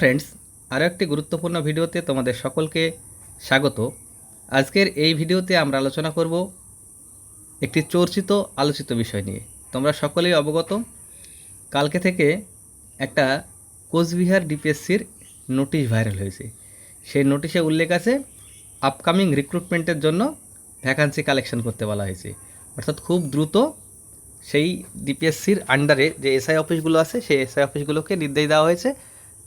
Friends আরও একটি গুরুত্বপূর্ণ ভিডিওতে তোমাদের সকলকে স্বাগত। আজকের এই ভিডিওতে আমরা আলোচনা করব একটি চর্চিত আলোচিত বিষয় নিয়ে। তোমরা সকলেই অবগত, কালকে থেকে একটা কোচবিহার ডিপিএসসির নোটিশ ভাইরাল হয়েছে। সেই নোটিশে উল্লেখ আছে আপকামিং রিক্রুটমেন্টের জন্য ভ্যাকান্সি কালেকশন করতে বলা হয়েছে। অর্থাৎ খুব দ্রুত সেই ডিপিএসসির আন্ডারে যে এসআই অফিসগুলো আছে, সেই এসআই অফিসগুলোকে নির্দেশ দেওয়া হয়েছে।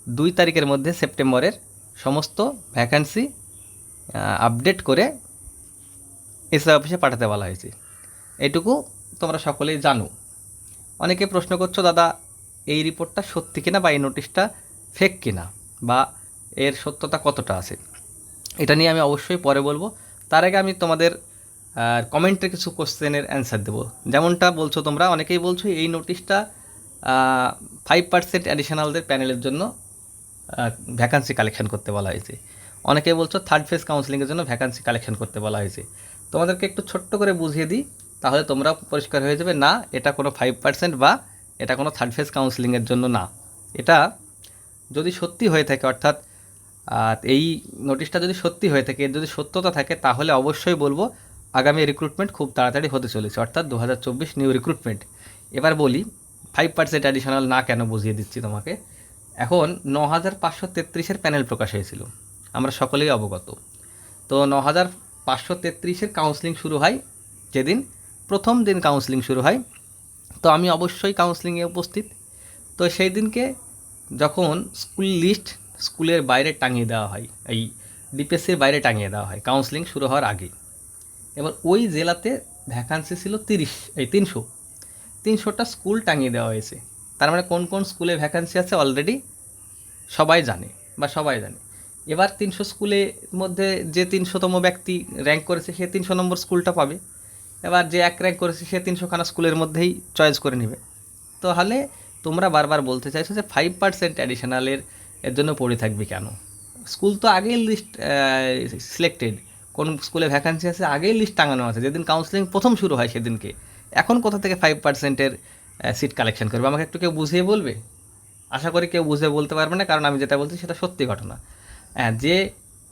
দুই তারিখের মধ্যে সেপ্টেম্বরের সমস্ত ভ্যাকান্সি আপডেট করে এসআই অফিসে পাঠাতে বলা হয়েছে। এটুকু তোমরা সকলেই জানো। অনেকে প্রশ্ন করছ, দাদা, এই রিপোর্টটা সত্যি কিনা বা এই নোটিশটা ফেক কিনা বা এর সত্যতা কতটা আছে? এটা নিয়ে আমি অবশ্যই পরে বলব। তার আগে আমি তোমাদের কমেন্টের কিছু কোশ্চেনের অ্যান্সার দেবো। যেমনটা বলছো তোমরা, অনেকেই বলছো এই নোটিশটা ফাইভ পার্সেন্ট অ্যাডিশনালদের প্যানেলের জন্য ভ্যাকান্সি কালেকশন করতে বলা হয়েছে। অনেকে বলছো থার্ড ফেজ কাউন্সিলিংয়ের জন্য ভ্যাকান্সি কালেকশন করতে বলা হয়েছে। তোমাদেরকে একটু ছোট্ট করে বুঝিয়ে দিই, তাহলে তোমরা পরিষ্কার হয়ে যাবে, না, এটা কোনো ফাইভ পার্সেন্ট বা এটা কোনো থার্ড ফেজ কাউন্সিলিংয়ের জন্য না। এটা যদি সত্যি হয়ে থাকে, অর্থাৎ এই নোটিশটা যদি সত্যি হয়ে থাকে, যদি সত্যতা থাকে, তাহলে অবশ্যই বলব আগামী রিক্রুটমেন্ট খুব তাড়াতাড়ি হতে চলেছে, অর্থাৎ দু হাজার চব্বিশ নিউ রিক্রুটমেন্ট এবার বলি ফাইভ পার্সেন্ট অ্যাডিশনাল না কেন বুঝিয়ে দিচ্ছি তোমাকে? এখন ন হাজার পাঁচশো তেত্রিশের প্যানেল প্রকাশ হয়েছিল। আমরা সকলেই অবগত। তো ন হাজার পাঁচশো তেত্রিশের কাউন্সিলিং শুরু হয় যেদিন, প্রথম দিন কাউন্সিলিং শুরু হয়। তো আমি অবশ্যই কাউন্সিলিংয়ে উপস্থিত। তো সেই দিনকে যখন স্কুল লিস্ট স্কুলের বাইরে টাঙিয়ে দেওয়া হয়, এই ডিপিএসসির বাইরে টাঙিয়ে দেওয়া হয় কাউন্সিলিং শুরু হওয়ার আগে। এবার ওই জেলাতে ভ্যাকান্সি ছিল তিরিশ, এই তিনশো। তিনশোটা স্কুল টাঙিয়ে দেওয়া হয়েছে। তার মানে কোন কোন স্কুলে ভ্যাকান্সি আছে অলরেডি সবাই জানে বা সবাই জানে। এবার তিনশো স্কুলের মধ্যে যে তিনশোতম ব্যক্তি র্যাঙ্ক করেছে, সে তিনশো নম্বর স্কুলটা পাবে। এবার যে এক র্যাঙ্ক করেছে, সে তিনশোখানা স্কুলের মধ্যেই চয়েস করে নেবে। তাহলে তোমরা বারবার বলতে চাইছো যে ফাইভ পার্সেন্ট অ্যাডিশনালের এর জন্য পড়ে থাকবে কেন? স্কুল তো আগেই লিস্ট সিলেক্টেড কোন স্কুলে ভ্যাকান্সি আছে, আগেই লিস্ট টাঙানো আছে। যেদিন কাউন্সিলিং প্রথম শুরু হয় সেদিনকে। এখন কোথা থেকে ফাইভ পার্সেন্টের সিট কালেকশন করবে। আমাকে একটু কেউ বুঝিয়ে বলবে? আশা করি কেউ বুঝে বলতে পারবে না, কারণ আমি যেটা বলছি সেটা সত্যি ঘটনা। হ্যাঁ যে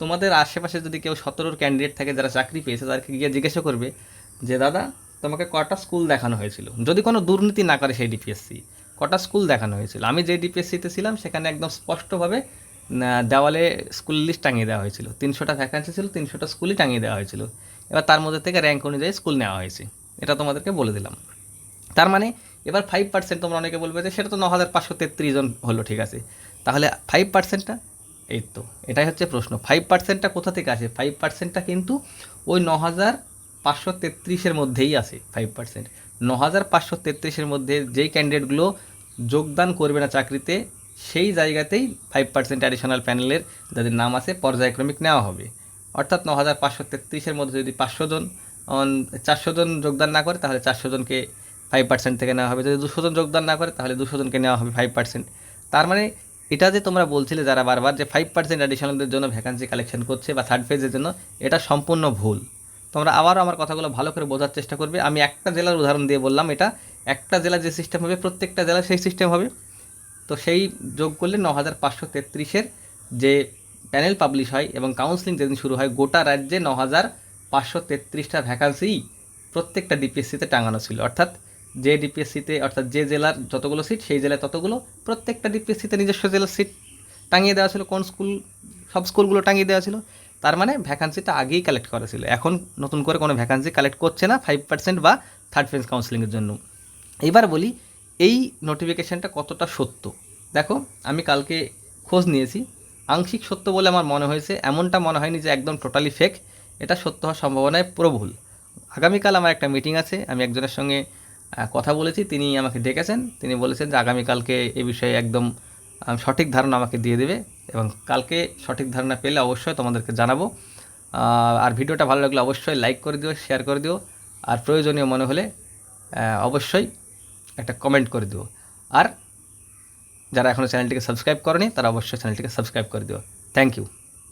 তোমাদের আশেপাশে যদি কেউ সতেরোর ক্যান্ডিডেট থাকে যারা চাকরি পেয়েছে, তাদেরকে গিয়ে জিজ্ঞাসা করবে যে, দাদা, তোমাকে কটা স্কুল দেখানো হয়েছিল? যদি কোনো দুর্নীতি না করে সেই ডিপিএসসি কটা স্কুল দেখানো হয়েছিল? আমি যে ডিপিএসসিতে ছিলাম, সেখানে একদম স্পষ্টভাবে দেওয়ালে স্কুল লিস্ট টাঙিয়ে দেওয়া হয়েছিল। তিনশোটা ভ্যাকান্সি ছিল, তিনশোটা স্কুলই টাঙিয়ে দেওয়া হয়েছিল। এবার তার মধ্যে থেকে র্যাঙ্ক অনুযায়ী স্কুল নেওয়া হয়েছে। এটা তোমাদেরকে বলে দিলাম। তার মানে এবার ফাইভ পার্সেন্ট তোমরা অনেকে বলবে যে সেটা তো ন হাজার পাঁচশো তেত্রিশ জন হলো, ঠিক আছে। তাহলে ফাইভ পার্সেন্টটা এই তো, এটাই হচ্ছে প্রশ্ন। ফাইভ পার্সেন্টটা কোথা থেকে আসে? ফাইভ পার্সেন্টটা কিন্তু ওই ন হাজার পাঁচশো তেত্রিশের মধ্যেই আসে ফাইভ পার্সেন্ট ন হাজার পাঁচশো তেত্রিশের মধ্যে যেই ক্যান্ডিডেটগুলো যোগদান করবে না চাকরিতে, সেই জায়গাতেই ফাইভ পার্সেন্ট অ্যাডিশনাল প্যানেলের যাদের নাম আছে পর্যায়ক্রমিক নেওয়া হবে। অর্থাৎ ন হাজার পাঁচশো তেত্রিশের মধ্যে যদি পাঁচশো জন চারশো জন যোগদান না করে, তাহলে চারশো জনকে ফাইভ পার্সেন্ট থেকে নেওয়া হবে। যদি দুশো জন যোগদান না করে, তাহলে দুশো জনকে নেওয়া হবে ফাইভ পার্সেন্ট তার মানে এটা যে তোমরা বলছিলে যারা বারবার যে ফাইভ পার্সেন্ট অ্যাডিশনালদের জন্য ভ্যাকান্সি কালেকশন করছে বা থার্ড ফেজের জন্য, এটা সম্পূর্ণ ভুল। তোমরা আবারও আমার কথাগুলো ভালো করে বোঝার চেষ্টা করবে। আমি একটা জেলার উদাহরণ দিয়ে বললাম এটা। একটা জেলার যে সিস্টেম হবে, প্রত্যেকটা জেলার সেই সিস্টেম হবে। তো সেই যোগ করলে ন হাজার পাঁচশো তেত্রিশের যে প্যানেল পাবলিশ হয় এবং কাউন্সিলিং যেদিন শুরু হয়, গোটা রাজ্যে ন হাজার পাঁচশো তেত্রিশটা ভ্যাকান্সি প্রত্যেকটা ডিপিএসসিতে টাঙানো ছিল। অর্থাৎ যে ডিপিএসসিতে অর্থাৎ যে জেলার যতগুলো সিট সেই জেলায় ততগুলো, প্রত্যেকটা ডিপিএসসিতে নিজস্ব জেলার সিট টাঙিয়ে দেওয়া ছিল। কোন স্কুল সব স্কুলগুলো টাঙিয়ে দেওয়া ছিল। তার মানে ভ্যাকান্সিটা আগেই কালেক্ট করা ছিল। এখন নতুন করে কোনো ভ্যাকান্সি কালেক্ট করছে না ফাইভ পার্সেন্ট বা থার্ড ফেজ কাউন্সিলিংয়ের জন্য। এবার বলি, এই নোটিফিকেশানটা কতটা সত্য? দেখো, আমি কালকে খোঁজ নিয়েছি। আংশিক সত্য বলে আমার মনে হয়েছে, এমনটা মনে হয়নি যে একদম টোটালি ফেক এটা সত্য হওয়ার সম্ভাবনায় প্রবল। আগামীকাল আমার একটা মিটিং আছে, আমি একজনের সঙ্গে কথা বলেছি, তিনি আমাকে ডেকেছেন। তিনি বলেছেন যে আগামীকালকে এ বিষয়ে একদম সঠিক ধারণা আমাকে দিয়ে দেবে এবং কালকে সঠিক ধারণা পেলে অবশ্যই তোমাদেরকে জানাব। আর ভিডিওটা ভালো লাগলে অবশ্যই লাইক করে দিও, শেয়ার করে দিও, আর প্রয়োজনীয় মনে হলে অবশ্যই একটা কমেন্ট করে দিও। আর যারা এখনও চ্যানেলটিকে সাবস্ক্রাইব করেনি, তারা অবশ্যই চ্যানেলটিকে সাবস্ক্রাইব করে দিও। Thank you.